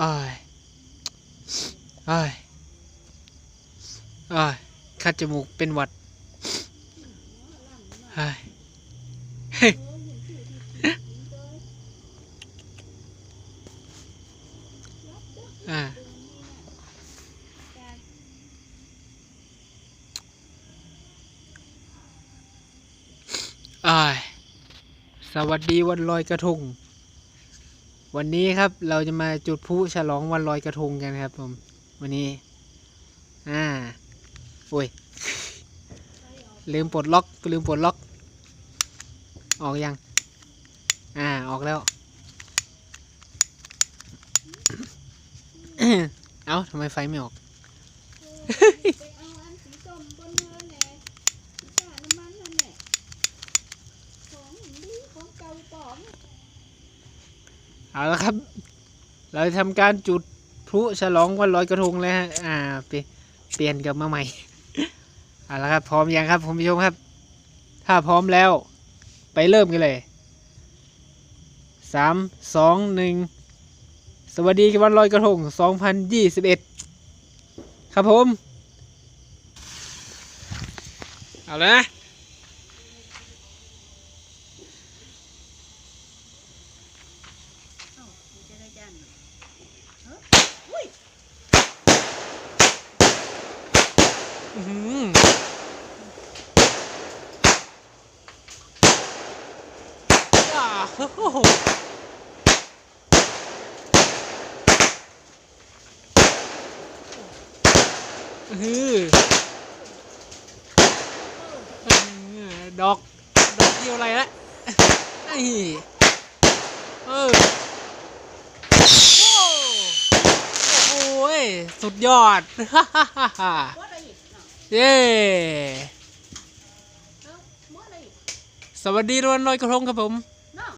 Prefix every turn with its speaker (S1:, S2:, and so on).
S1: อ้ายอ้ายอ้ายคัดจมูกเป็นหวัดอ้ายเฮ้ยอ่าอ้ายสวัสดีวันลอยกระทง วันนี้ครับเราจะมาจุดพลุฉลองวันลอยกระทงกันครับผมวันนี้ อ่าโอ้ยลืมปลดล็อกลืมปลดล็อก ออกยัง อ่าออกแล้ว เอ้าทำไมไฟไม่ออก
S2: ไปเอาอันสีส้มบนเนินแหน่สีฟ้าน้ำมันนั่นแหละของดีของเก่าปลอม
S1: เอาละครับ เราจะทำการจุดพลุฉลองวันลอยกระทงแล้วฮะอ่าเปี่ยนเปลี่ยนกับมาใหม่เอาละครับ พร้อมยังครับคุณผู้ชมครับ ถ้าพร้อมแล้ว ไปเริ่มกันเลยสามสองหนึ่งสวัสดีวันลอยกระทงสองพันยี่สิบเอ็ดครับผม เอาเลยนะ
S2: เอ้ามันจะได้ยันเฮ้ย
S1: อื้อหืออ่า โอ้โหอื้อหืออื้อหือดอก ดอกเดียวอะไรละไอ้เออโอ้โอ้ยสุดยอด ฮ่าฮ่าฮ่า
S2: เนาะ
S1: เย้
S2: เอ้ามดอะไรอีก
S1: สวัสดีวันลอยกระทงครับผม
S2: เ